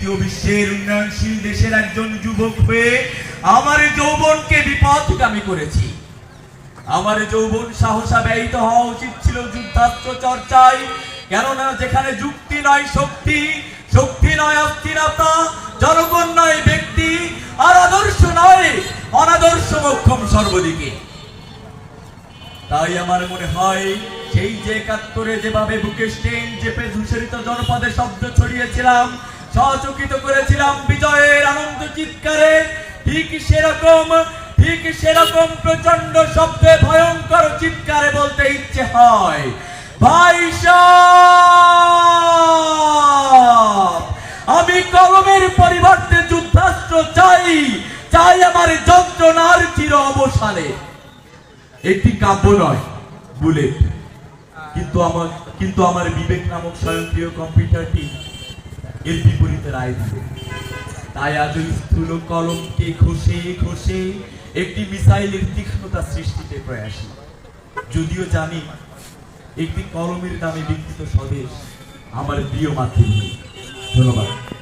তৃতীয় বিশ্বের উন্নয়নশীল দেশের একজন যুবক হয়ে আমার যৌবনকে বিপথগামী করেছি। আমার যৌবন সাহসা ব্যয়িত হওয়া উচিত ছিল যুদ্ধাস্ত্র চর্চায়, কেননা যেখানে যুক্তি নয় শক্তি শক্তি নয় অস্থিরতা, জনগণ নয় ব্যক্তি, আর আদর্শ নয় অনাদর্শ মক্ষম সর্বদিকে। তাই আমার মনে হয় সেই যে একাত্তরে যেভাবে বুকে স্টেন চেপে ধূসরিত জনপদে শব্দ ছড়িয়েছিলাম সচকিত করেছিলাম বিজয়ের আনন্দ চিৎকারে। ঠিক সেরকম ঠিক সেরকম প্রচণ্ড শব্দে ভয়ঙ্কর চিৎকারে বলতে ইচ্ছে হয়। ভাই আমি কলমের পরিবর্তে যুদ্ধাস্ত্র চাই চাই আমার যন্ত্রণার চির অবসানে। একটি কাব্য নয়, বুলেট। কিন্তু আমার কিন্তু আমার বিবেক নামক স্বয়ংক্রিয় কম্পিউটারটি এর বিপরীতে রায় দিবে। তাই আজ ওই স্থূল কলমকে ঘষে ঘষে একটি মিসাইলের তীক্ষ্ণতা সৃষ্টিতে প্রয়াসী। যদিও জানি একটি কলমের দামে বিকৃত স্বদেশ আমার প্রিয় মাতৃভূমি। ধন্যবাদ।